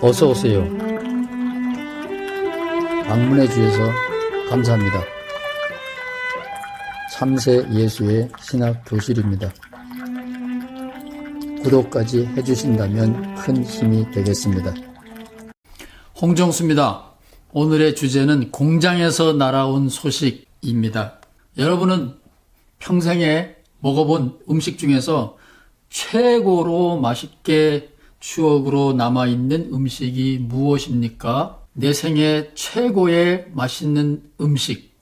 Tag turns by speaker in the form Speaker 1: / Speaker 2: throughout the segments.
Speaker 1: 어서 오세요. 방문해 주셔서 감사합니다. 참새 예수의 신학 교실입니다. 구독까지 해주신다면 큰 힘이 되겠습니다. 홍정수입니다. 오늘의 주제는 공장에서 날아온 소식입니다. 여러분은 평생에 먹어본 음식 중에서 최고로 맛있게 추억으로 남아있는 음식이 무엇입니까? 내 생애 최고의 맛있는 음식.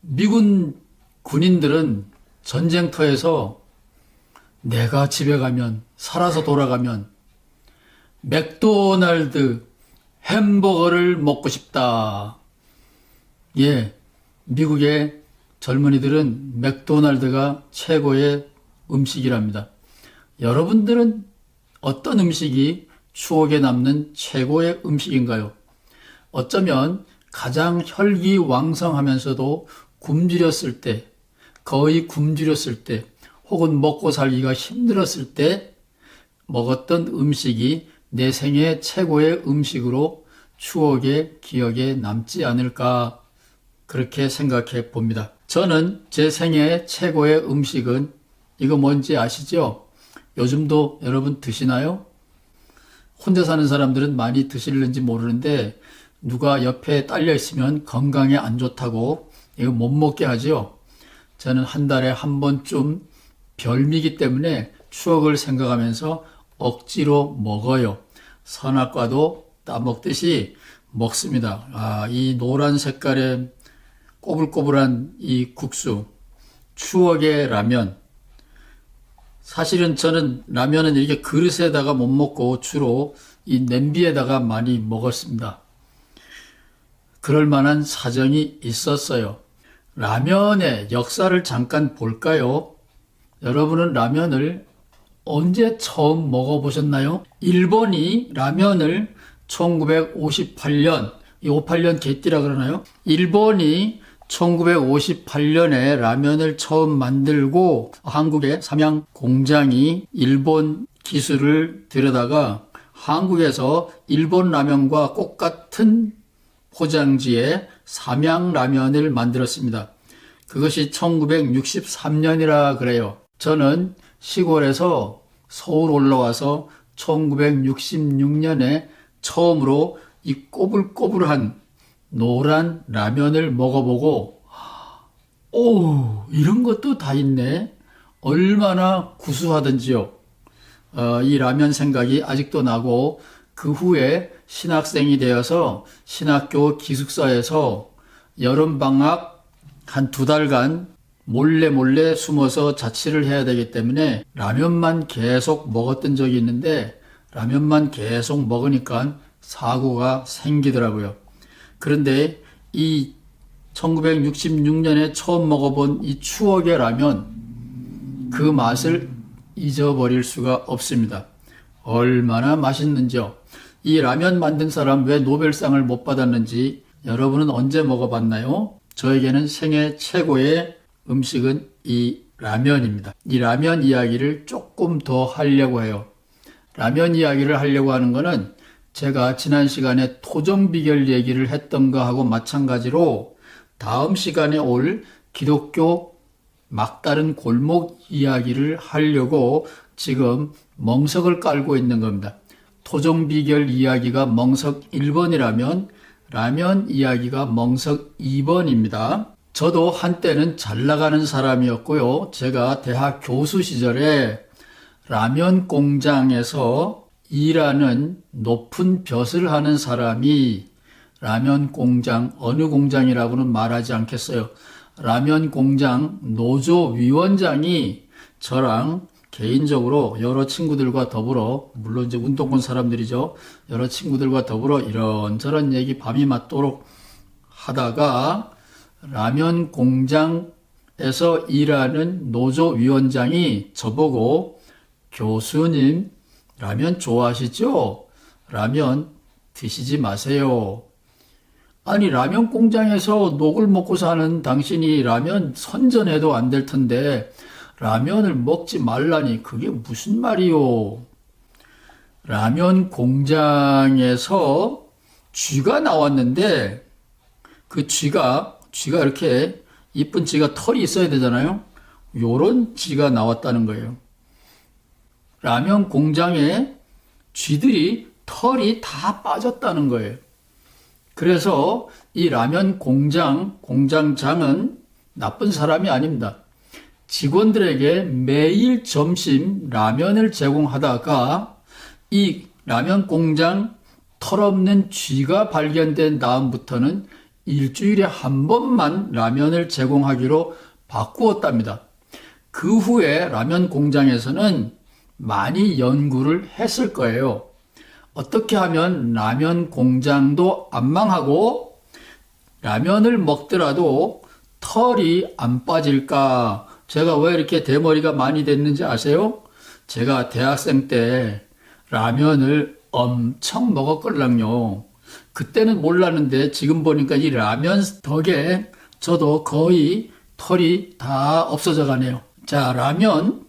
Speaker 1: 미군 군인들은 전쟁터에서 내가 집에 가면, 살아서 돌아가면, 맥도날드 햄버거를 먹고 싶다. 예, 미국의 젊은이들은 맥도날드가 최고의 음식이랍니다. 여러분들은 어떤 음식이 추억에 남는 최고의 음식인가요? 어쩌면 가장 혈기왕성하면서도 굶주렸을 때, 거의 굶주렸을 때, 혹은 먹고 살기가 힘들었을 때 먹었던 음식이 내 생애 최고의 음식으로 추억의 기억에 남지 않을까 그렇게 생각해 봅니다. 저는 제 생애 최고의 음식은 이거 뭔지 아시죠? 요즘도 여러분 드시나요? 혼자 사는 사람들은 많이 드실는지 모르는데 누가 옆에 딸려 있으면 건강에 안 좋다고 이거 못 먹게 하죠. 저는 한 달에 한 번쯤 별미기 때문에 추억을 생각하면서 억지로 먹어요. 선악과도 따먹듯이 먹습니다. 아, 이 노란 색깔의 꼬불꼬불한 이 국수, 추억의 라면. 사실은 저는 라면은 이렇게 그릇에다가 못 먹고 주로 이 냄비에다가 많이 먹었습니다. 그럴 만한 사정이 있었어요. 라면의 역사를 잠깐 볼까요? 여러분은 라면을 언제 처음 먹어보셨나요? 일본이 라면을 1958년, 이 58년 개띠라 그러나요? 일본이 1958년에 라면을 처음 만들고 한국의 삼양 공장이 일본 기술을 들여다가 한국에서 일본 라면과 똑 같은 포장지에 삼양 라면을 만들었습니다. 그것이 1963년이라 그래요. 저는 시골에서 서울 올라와서 1966년에 처음으로 이 꼬불꼬불한 노란 라면을 먹어보고, 오, 이런 것도 다 있네. 얼마나 구수하던지요. 어, 이 라면 생각이 아직도 나고, 그 후에 신학생이 되어서 신학교 기숙사에서 여름방학 한 두 달간 몰래 몰래 숨어서 자취를 해야 되기 때문에 라면만 계속 먹었던 적이 있는데 라면만 계속 먹으니까 사고가 생기더라고요. 그런데 이 1966년에 처음 먹어본 이 추억의 라면 그 맛을 잊어버릴 수가 없습니다. 얼마나 맛있는지요. 이 라면 만든 사람 왜 노벨상을 못 받았는지 여러분은 언제 먹어봤나요? 저에게는 생애 최고의 음식은 이 라면입니다. 이 라면 이야기를 조금 더 하려고 해요. 라면 이야기를 하려고 하는 거는 제가 지난 시간에 토종 비결 얘기를 했던 거하고 마찬가지로 다음 시간에 올 기독교 막다른 골목 이야기를 하려고 지금 멍석을 깔고 있는 겁니다. 토종 비결 이야기가 멍석 1번이라면 라면 이야기가 멍석 2번입니다. 저도 한때는 잘 나가는 사람이었고요. 제가 대학 교수 시절에 라면 공장에서 일하는 높은 벼슬 하는 사람이 라면 공장, 어느 공장이라고는 말하지 않겠어요. 라면 공장 노조 위원장이 저랑 개인적으로 여러 친구들과 더불어, 물론 이제 운동권 사람들이죠. 여러 친구들과 더불어 이런저런 얘기 밤이 맞도록 하다가 라면 공장에서 일하는 노조 위원장이 저보고 교수님 라면 좋아하시죠? 라면 드시지 마세요. 아니 라면 공장에서 녹을 먹고 사는 당신이 라면 선전해도 안 될 텐데 라면을 먹지 말라니 그게 무슨 말이요? 라면 공장에서 쥐가 나왔는데 그 쥐가 쥐가 이렇게 이쁜 쥐가 털이 있어야 되잖아요. 요런 쥐가 나왔다는 거예요. 라면 공장에 쥐들이 털이 다 빠졌다는 거예요. 그래서 이 라면 공장, 공장장은 나쁜 사람이 아닙니다. 직원들에게 매일 점심 라면을 제공하다가 이 라면 공장 털없는 쥐가 발견된 다음부터는 일주일에 한 번만 라면을 제공하기로 바꾸었답니다. 그 후에 라면 공장에서는 많이 연구를 했을 거예요. 어떻게 하면 라면 공장도 안 망하고 라면을 먹더라도 털이 안 빠질까? 제가 왜 이렇게 대머리가 많이 됐는지 아세요? 제가 대학생 때 라면을 엄청 먹었걸랑요. 그때는 몰랐는데 지금 보니까 이 라면 덕에 저도 거의 털이 다 없어져 가네요. 자, 라면.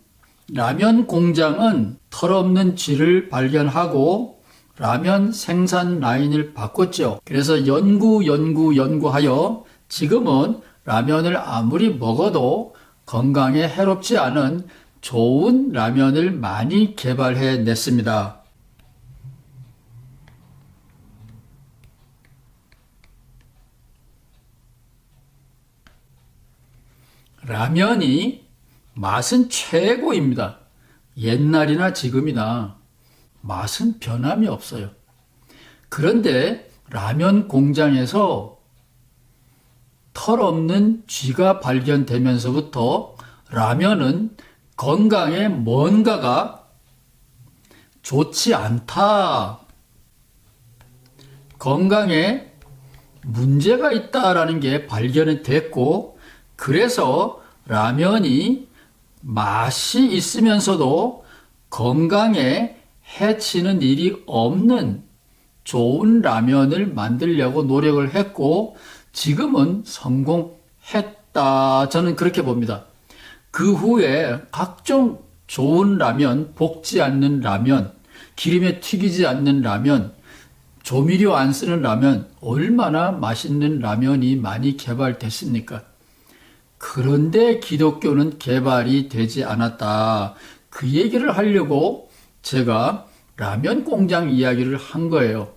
Speaker 1: 라면 공장은 털 없는 쥐를 발견하고 라면 생산 라인을 바꿨죠. 그래서 연구, 연구, 연구하여 지금은 라면을 아무리 먹어도 건강에 해롭지 않은 좋은 라면을 많이 개발해 냈습니다. 라면이 맛은 최고입니다. 옛날이나 지금이나 맛은 변함이 없어요. 그런데 라면 공장에서 털 없는 쥐가 발견되면서부터 라면은 건강에 뭔가가 좋지 않다. 건강에 문제가 있다라는 게 발견이 됐고, 그래서 라면이 맛이 있으면서도 건강에 해치는 일이 없는 좋은 라면을 만들려고 노력을 했고, 지금은 성공했다. 저는 그렇게 봅니다. 그 후에 각종 좋은 라면, 볶지 않는 라면, 기름에 튀기지 않는 라면, 조미료 안 쓰는 라면, 얼마나 맛있는 라면이 많이 개발됐습니까? 그런데 기독교는 개발이 되지 않았다. 그 얘기를 하려고 제가 라면 공장 이야기를 한 거예요.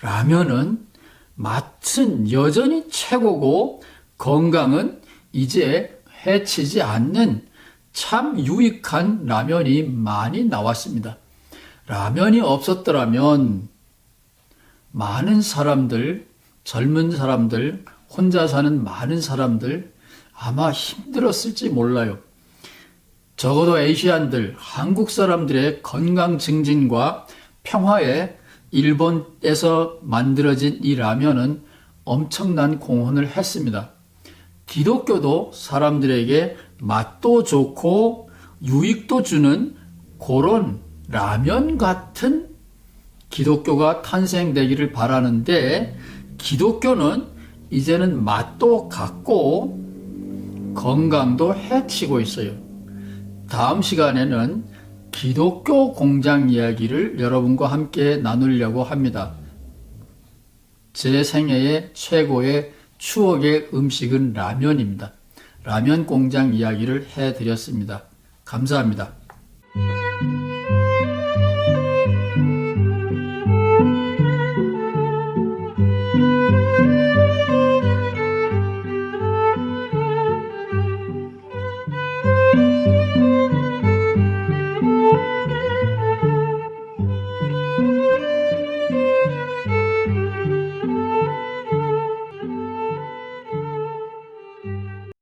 Speaker 1: 라면은 맛은 여전히 최고고 건강은 이제 해치지 않는 참 유익한 라면이 많이 나왔습니다. 라면이 없었더라면 많은 사람들, 젊은 사람들, 혼자 사는 많은 사람들 아마 힘들었을지 몰라요. 적어도 에이시안들, 한국 사람들의 건강 증진과 평화에 일본에서 만들어진 이 라면은 엄청난 공헌을 했습니다. 기독교도 사람들에게 맛도 좋고 유익도 주는 그런 라면 같은 기독교가 탄생되기를 바라는데 기독교는 이제는 맛도 같고 건강도 해치고 있어요. 다음 시간에는 기독교 공장 이야기를 여러분과 함께 나누려고 합니다. 제 생애의 최고의 추억의 음식은 라면입니다. 라면 공장 이야기를 해드렸습니다. 감사합니다.